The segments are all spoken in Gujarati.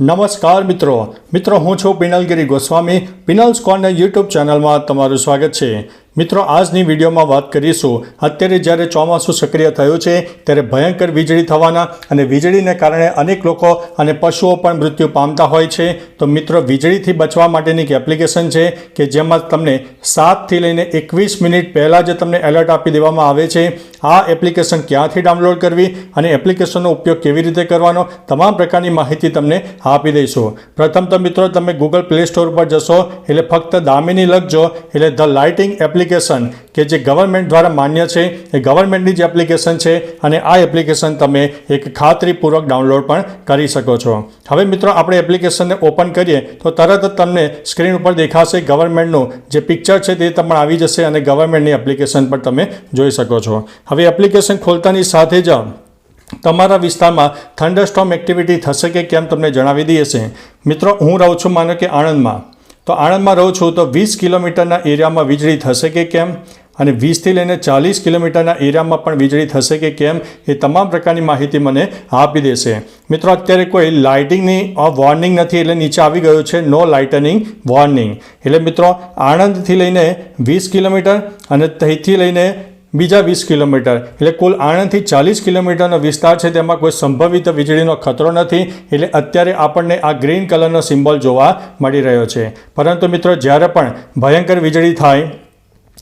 નમસ્કાર મિત્રો. મિત્રો હું છું પિનલગીરી ગોસ્વામી. પિનલ્સ કોર્નર યુટ્યુબ ચેનલમાં તમારું સ્વાગત છે. મિત્રો, આજની વિડીયોમાં વાત કરીશું. અત્યારે જ્યારે ચોમાસું સક્રિય થયું છે, ત્યારે ભયંકર વીજળી થવાના અને વીજળીને કારણે અનેક લોકો અને પશુઓ પણ મૃત્યુ પામતા હોય છે. તો મિત્રો, વીજળીથી બચવા માટેની એક એપ્લિકેશન છે કે જેમાં તમને સાતથી લઈને એકવીસ મિનિટ પહેલાં જ તમને એલર્ટ આપી દેવામાં આવે છે. આ એપ્લિકેશન ક્યાંથી ડાઉનલોડ કરવી અને એપ્લિકેશનનો ઉપયોગ કેવી રીતે કરવાનો, તમામ પ્રકારની માહિતી તમને આપી દઈશું. પ્રથમ તો મિત્રો, તમે ગૂગલ પ્લે સ્ટોર પર જશો, એટલે ફક્ત દામિની લખજો, એટલે ધ લાઇટિંગ એપ્લિકેશન કે જે ગવર્મેન્ટ દ્વારા માન્ય છે, એ ગવર્મેન્ટની જ એપ્લિકેશન છે અને આ એપ્લિકેશન તમે એક ખાતરીપૂર્વક ડાઉનલોડ પણ કરી શકો છો. હવે મિત્રો, આપણે એપ્લિકેશનને ઓપન કરીએ તો તરત જ તમને સ્ક્રીન ઉપર દેખાશે ગવર્મેન્ટનું જે પિક્ચર છે તે તમને આવી જશે અને ગવર્મેન્ટની એપ્લિકેશન પણ તમે જોઈ શકો છો. હવે એપ્લિકેશન ખોલતાની સાથે જ તમારા વિસ્તારમાં થંડરસ્ટોમ એક્ટિવિટી થશે કે કેમ તમને જણાવી દઈએ છે મિત્રો, હું રહું છું માનો કે આણંદમાં. તો આણંદમાં રહું છું, તો વીસ કિલોમીટરના એરિયામાં વીજળી થશે કે કેમ? અને વીસથી લઈને ચાલીસ કિલોમીટરના એરિયામાં પણ વીજળી થશે કે કેમ? એ તમામ પ્રકારની માહિતી મને આપી દેશે. મિત્રો, અત્યારે કોઈ લાઇટિંગની વોર્નિંગ નથી, એટલે નીચે આવી ગયું છે, નો લાઇટનિંગ વોર્નિંગ. એટલે મિત્રો, આણંદથી લઈને વીસ કિલોમીટર અને ત્યાંથી લઈને બીજા વીસ કિલોમીટર. એટલે કુલ આણંદથી ચાલીસ કિલોમીટરનો વિસ્તાર છે, તેમાં કોઈ સંભવિત વીજળીનો ખતરો નથી. એટલે અત્યારે આપણને આ ગ્રીન કલરનો સિમ્બોલ જોવા મળી રહ્યો છે. પરંતુ મિત્રો, જ્યારે પણ ભયંકર વીજળી થાય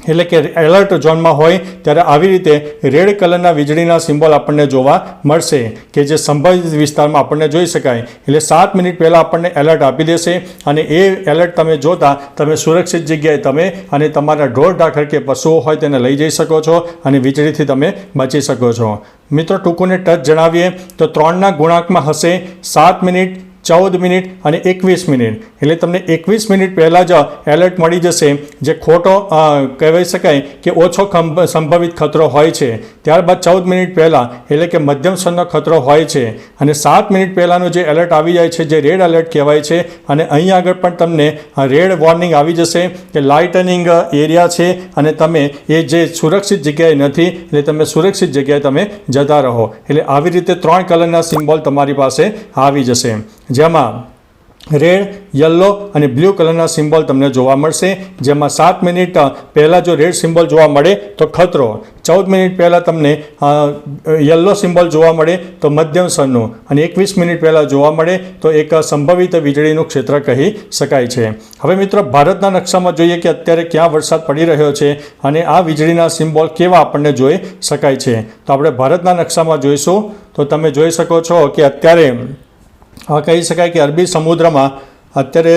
એટલે કે એલર્ટ ઝોનમાં હોય ત્યારે આવી રીતે રેડ કલરના વીજળીના સિમ્બોલ આપણને જોવા મળશે કે જે સંભવિત વિસ્તારમાં આપણને જોઈ શકાય. એટલે સાત મિનિટ પહેલાં આપણને એલર્ટ આપી દેશે અને એ એલર્ટ તમે જોતા તમે સુરક્ષિત જગ્યાએ તમે અને તમારા ઢોર ઢાખર કે પશુઓ હોય તેને લઈ જઈ શકો છો અને વીજળીથી તમે બચી શકો છો. મિત્રો ટૂંકુને ટચ જણાવીએ તો ત્રણના ગુણાંકમાં હશે સાત મિનિટ ચૌદ મિનિટ અને એકવીસ મિનિટ. એટલે તમને એકવીસ મિનિટ પહેલાં જ એલર્ટ મળી જશે, જે ખોટો કહેવાય શકાય કે ઓછો સંભવિત ખતરો હોય છે. ત્યારબાદ ચૌદ મિનિટ પહેલાં, એટલે કે મધ્યમ સ્તરનો ખતરો હોય છે. અને સાત મિનિટ પહેલાંનું જે એલર્ટ આવી જાય છે, જે રેડ એલર્ટ કહેવાય છે, અને અહીં આગળ પણ તમને રેડ વોર્નિંગ આવી જશે કે લાઇટનિંગ એરિયા છે, અને તમે એ જે સુરક્ષિત જગ્યાએ નથી, એટલે તમે સુરક્ષિત જગ્યાએ તમે જતા રહો. એટલે આવી રીતે ત્રણ કલરના સિમ્બોલ તમારી પાસે આવી જશે. જેમાં રેડ, યલો અને બ્લુ કલરના સિમ્બોલ તમને જોવા મળશે. જેમાં સાત મિનિટ પહેલાં જો રેડ સિમ્બોલ જોવા મળે તો ખતરો. ચૌદ મિનિટ પહેલાં તમને યલો સિમ્બોલ જોવા મળે તો મધ્યમ સનનું અને એકવીસ મિનિટ પહેલાં જોવા મળે તો એક સંભવિત વીજળીનું ક્ષેત્ર કહી શકાય છે. હવે મિત્રો, ભારતના નકશામાં જોઈએ કે અત્યારે ક્યાં વરસાદ પડી રહ્યો છે અને આ વીજળીના સિમ્બોલ કેવા આપણને જોઈ શકાય છે. તો આપણે ભારતના નકશામાં જોઈશું. તો તમે જોઈ શકો છો કે અત્યારે આ કહી શકાય કે અરબી સમુદ્રમાં અત્યારે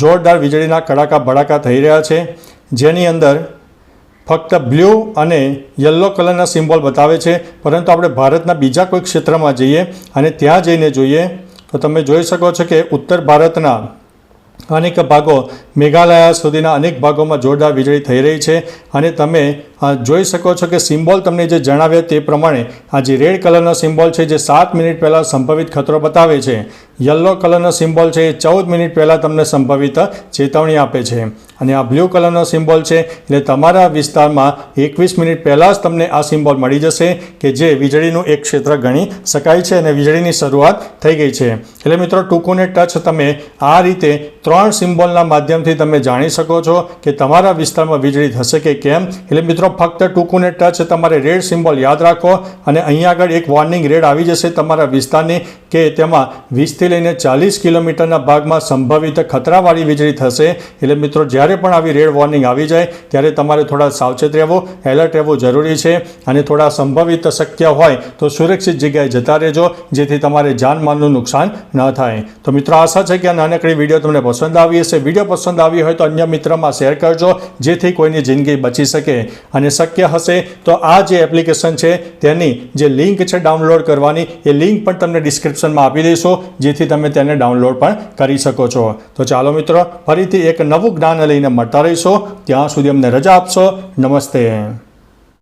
જોરદાર વીજળીના કડાકા ભડાકા થઈ રહ્યા છે, જેની અંદર ફક્ત બ્લુ અને યલો કલરના સિમ્બોલ બતાવે છે. પરંતુ આપણે ભારતના બીજા કોઈ ક્ષેત્રમાં જઈએ અને ત્યાં જઈને જોઈએ, તો તમે જોઈ શકો છો કે ઉત્તર ભારતના અનેક ભાગો મેઘાલય સુધીના અનેક ભાગોમાં જોરદાર વીજળી થઈ રહી છે અને તમે જોઈ શકો છો કે સિમ્બોલ તમને જે જણાવ્યો તે પ્રમાણે, આ જે રેડ કલરનો સિમ્બોલ છે જે સાત મિનિટ પહેલાં સંભવિત ખતરો બતાવે છે. યલો કલરનો સિમ્બોલ છે એ ચૌદ મિનિટ પહેલાં તમને સંભવિત ચેતવણી આપે છે. અને આ બ્લુ કલરનો સિમ્બોલ છે એટલે તમારા વિસ્તારમાં એકવીસ મિનિટ પહેલાં જ તમને આ સિમ્બોલ મળી જશે કે જે વીજળીનું એક ક્ષેત્ર ગણી શકાય છે અને વીજળીની શરૂઆત થઈ ગઈ છે. એટલે મિત્રો ટૂંકુને ટચ તમે આ રીતે ત્રણ સિમ્બોલના માધ્યમથી તમે જાણી શકો છો કે તમારા વિસ્તારમાં વીજળી થશે કે કેમ. એટલે મિત્રો, ફક્ત ટૂંકુને ટચ, તમારે રેડ સિમ્બોલ યાદ રાખો અને અહીંયા આગળ એક વોર્નિંગ રેડ આવી જશે તમારા વિસ્તારની કે તેમાં વીસથી લઈને ચાલીસ કિલોમીટરના ભાગમાં સંભવિત ખતરાવાળી વીજળી થશે. એટલે મિત્રો, જ્યારે પણ આવી રેડ વોર્નિંગ આવી જાય, ત્યારે તમારે થોડા સાવચેત રહેવું એલર્ટ રહેવું જરૂરી છે. અને થોડા સંભવિત શક્ય હોય તો સુરક્ષિત જગ્યાએ જતા રહેજો, જેથી તમારે જાનમાલનું નુકસાન ન થાય. તો મિત્રો, આશા છે કે આ નાનકડી વીડિયો તમને પસંદ આવી હશે, વીડિયો પસંદ આવી હોય તો અન્ય મિત્રમાં શેર કરજો, જેથી કોઈની જિંદગી બચી શકે અને શક્ય હશે તો આ જે એપ્લિકેશન છે તેની જે લિંક છે ડાઉનલોડ કરવાની, એ લિંક પણ તમને ડિસ્ક્રિપ્શનમાં આપી દઈશું, જેથી તમે તેને ડાઉનલોડ પણ કરી શકો છો. તો ચાલો મિત્રો, ફરીથી એક નવું જ્ઞાન લઈને મળતા રહીશો. ત્યાં સુધી અમને રજા આપશો. નમસ્તે.